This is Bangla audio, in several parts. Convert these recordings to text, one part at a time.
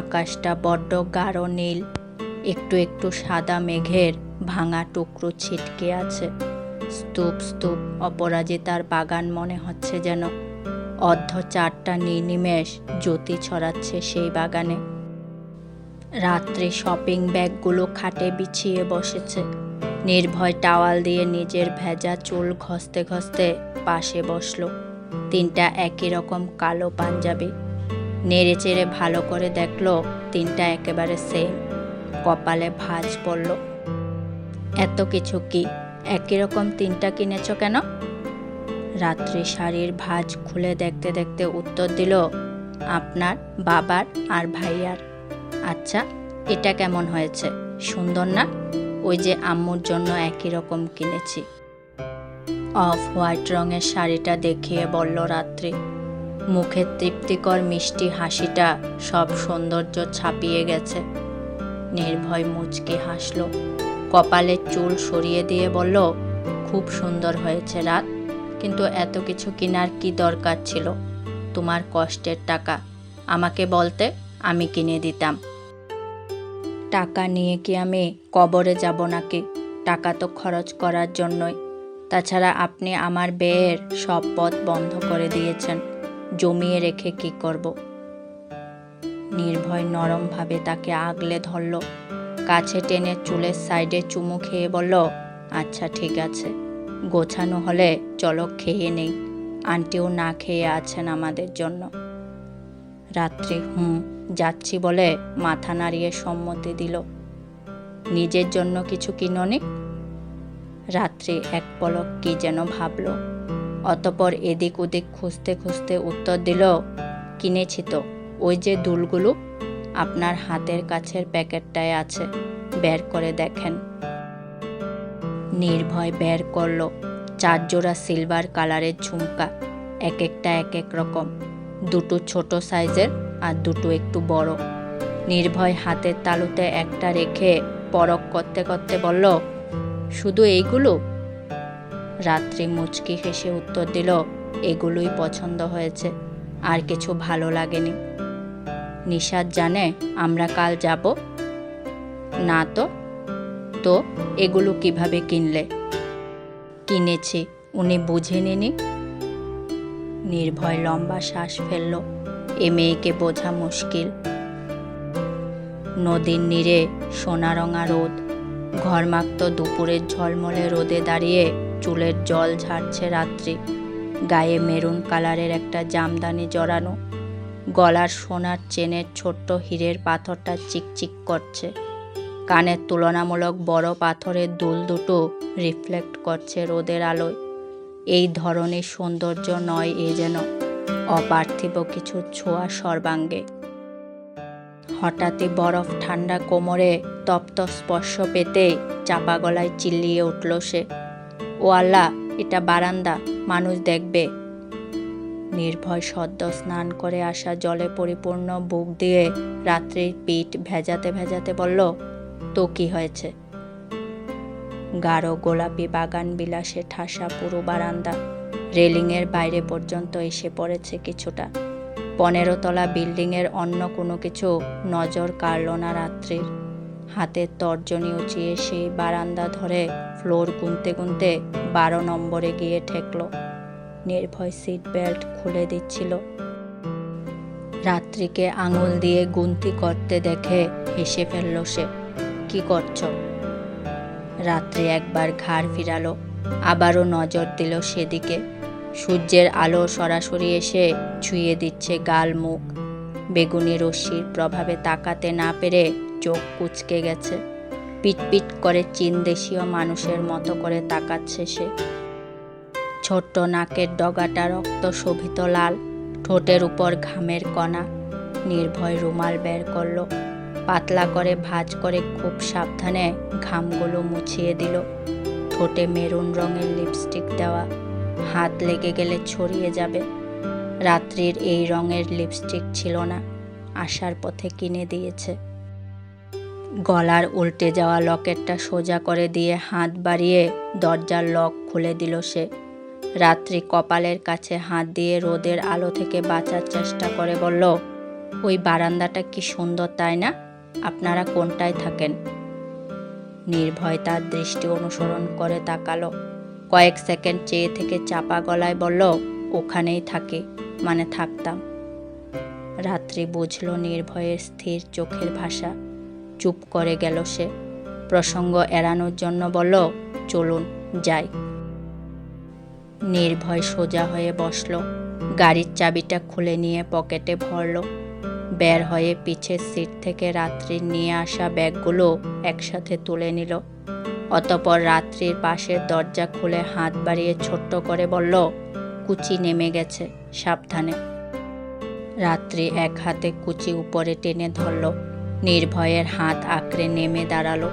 আকাশটা বড্ড গাঢ় নীল। একটু একটু সাদা মেঘের ভাঙা টুকরো ছিটকে আছে। স্তূপ স্তূপ অপরাজিতার বাগান মনে হচ্ছে যেন। অর্ধ চারটা নির্নিমেষ জ্যোতি ছড়াচ্ছে সেই বাগানে। রাত্রে শপিং ব্যাগগুলো খাটে বিছিয়ে বসেছে। নির্ভয় টাওয়াল দিয়ে নিজের ভেজা চুল ঘসতে ঘসতে পাশে বসল। তিনটা একই রকম কালো পাঞ্জাবি। নেড়ে চেড়ে ভালো করে দেখল, তিনটা একেবারে সেম কপালে ভাঁজ পড়ল। এত কিছু কি একই রকম তিনটা কিনেছ কেন? রাত্রি শাড়ির ভাঁজ খুলে দেখতে দেখতে উত্তর দিল, আপনার, বাবার আর ভাইয়ার। আচ্ছা এটা কেমন হয়েছে? সুন্দর না? ওই যে আম্মুর জন্য একই রকম কিনেছি। অফ হোয়াইট রঙের শাড়িটা দেখিয়ে বলল রাত্রি। মুখের তৃপ্তিকর মিষ্টি হাসিটা সব সৌন্দর্য ছাপিয়ে গেছে। নির্ভয় মুচকি হাসল। কপালের চুল সরিয়ে দিয়ে বলল, খুব সুন্দর হয়েছে রাত, কিন্তু এত কিছু কেনার কি দরকার ছিল? তোমার কষ্টের টাকা। আমাকে বলতে আমি কিনে দিতাম। টাকা নিয়ে কি আমি কবরে যাব নাকি? টাকা তো খরচ করার জন্যই। তাছাড়া আপনি আমার ব্যয়ের সব পথ বন্ধ করে দিয়েছেন। জমিয়ে রেখে কি করব? নির্ভয় নরমভাবে তাকে আগলে ধরল। কাছে টেনে চুলের সাইডে চুমু খেয়ে বলল আচ্ছা ঠিক আছে। গোছানো হলে চলো খেয়ে নেই। আন্টিও না খেয়ে আছেন আমাদের জন্য। রাত্রি হুম, যাচ্ছি বলে মাথা নাড়িয়ে সম্মতি দিল। নিজের জন্য কিছু কিননি? রাত্রি এক পলক কি যেন ভাবল। অতপর এদিক ওদিক খুঁজতে খুঁজতে উত্তর দিল, কিনেছি তো। ওই যে দুলগুলো আপনার হাতের কাছের প্যাকেটটায় আছে। বের করে দেখেন। নির্ভয় বের করল। চার জোড়া সিলভার কালারের ঝুমকা, এক একটা এক এক রকম। দুটো ছোট সাইজের আর দুটো একটু বড়। নির্ভয় হাতের তালুতে একটা রেখে পরক করতে করতে বলল, শুধু এইগুলো? রাত্রি মুচকি হেসে উত্তর দিল, এগুলোই পছন্দ হয়েছে। আর কিছু ভালো লাগেনি। নিশাদ জানে আমরা কাল যাব। না তো তো এগুলো কীভাবে কিনলে? কিনেছি, উনি বুঝে নিনি নির্ভয় লম্বা শ্বাস ফেলল, এ মেয়েকে বোঝা মুশকিল। নদীর নীরে সোনারঙা রোদ, ঘরমাক্ত দুপুরের ঝলমলে রোদে দাঁড়িয়ে চুলের জল ঝাড়ছে রাত্রি। গায়ে মেরুন কালারের একটা জামদানি জড়ানো। গলার সোনার চেনের ছোট্ট হীরের পাথরটা চিকচিক করছে। কানের তুলনামূলক বড় পাথরের দুল দুটো রিফ্লেক্ট করছে রোদের আলোয়। এই ধরনের সৌন্দর্য নয় এ যেন অপার্থিব কিছু ছোঁয়া সর্বাঙ্গে। হঠাৎই বরফ ঠান্ডা কোমরে তপ্ত স্পর্শ পেতে চাপা গলায় চিল্লিয়ে উঠল সে। ও আল্লাহ, এটা বারান্দা, মানুষ দেখবে। নির্ভয় সদ্য স্নান করে আসা জলে পরিপূর্ণ বুক দিয়ে রাত্রির পিঠ ভেজাতে ভেজাতে বলল, তো কি হয়েছে? গাঢ় গোলাপি বাগান বিলাসে ঠাসা পুরো বারান্দা। রেলিংয়ের বাইরে পর্যন্ত এসে পড়েছে কিছুটা। পনেরো তলা বিল্ডিংয়ের অন্য কোনো কিছু নজর কাড়ল না রাত্রির। হাতের তর্জনী উঁচিয়ে সেই বারান্দা ধরে ফ্লোর গুনতে গুনতে বারো নম্বরে গিয়ে ঠেকল। নির্ভয় সিট বেল্ট খুলে দিচ্ছিল। রাত্রিকে আঙুল দিয়ে গুনতি করতে দেখে হেসে ফেলল সে। কি করছ? রাত্রি একবার ঘাড় ফিরালো, আবারও নজর দিল সেদিকে। সূর্যের আলো সরাসরি এসে ছুঁয়ে দিচ্ছে গাল মুখ। বেগুনি রশ্মির প্রভাবে তাকাতে না পেরে চোখ কুচকে গেছে। পিটপিট করে চীন দেশীয় মানুষের মতো করে তাকাচ্ছে সে। ছোট্ট নাকের ডগাটা রক্ত শোভিত লাল, ঠোঁটের উপর ঘামের কণা, নির্ভয় রুমাল বের করল, পাতলা করে ভাঁজ করে খুব সাবধানে ঘামগুলো মুছিয়ে দিল। ঠোঁটে মেরুন রঙের লিপস্টিক দেওয়া, হাত লেগে গেলে ছড়িয়ে যাবে। রাত্রির এই রঙের লিপস্টিক ছিল না আসার পথে কিনে দিয়েছে। গলার উল্টে যাওয়া লকেটটা সোজা করে দিয়ে হাত বাড়িয়ে দরজার লক খুলে দিল সে। রাত্রি কপালের কাছে হাত দিয়ে রোদের আলো থেকে বাঁচার চেষ্টা করে বলল, ওই বারান্দাটা কি সুন্দর তাই না? আপনারা কোনটায় থাকেন? নির্ভয় তার দৃষ্টি অনুসরণ করে তাকালো। কয়েক সেকেন্ড চেয়ে থেকে চাপা গলায় বলল, ওখানেই থাকি মানে থাকতাম। রাত্রি বুঝল নির্ভয়ের স্থির চোখের ভাষা। চুপ করে গেল সে। প্রসঙ্গ এড়ানোর জন্য বলল, চলুন, যাই। নির্ভয় সোজা হয়ে বসল। গাড়ির চাবিটা খুলে নিয়ে পকেটে ভরল। বের হয়ে পিছের সিট থেকে রাত্রির নিয়ে আসা ব্যাগগুলো একসাথে তুলে নিল। অতপর রাত্রির পাশের দরজা খুলে হাত বাড়িয়ে ছোট্ট করে বলল, কুচি নেমে গেছে, সাবধানে। রাত্রি এক হাতে কুচি উপরে টেনে ধরল। নির্ভয়ের হাত আঁকড়ে নেমে দাঁড়াল।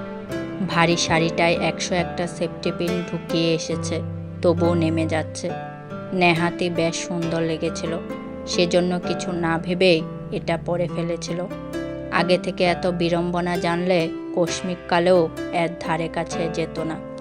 ভারী শাড়িটায় একশো একটা সেফটি পিন ঢুকিয়ে এসেছে, তবুও নেমে যাচ্ছে। নেহাতি বেশ সুন্দর লেগেছিল। সেজন্য কিছু না ভেবেই এটা পরে ফেলেছিল। আগে থেকে এত বিড়ম্বনা জানলে কসমিককালেও এর ধারে কাছে যেত না।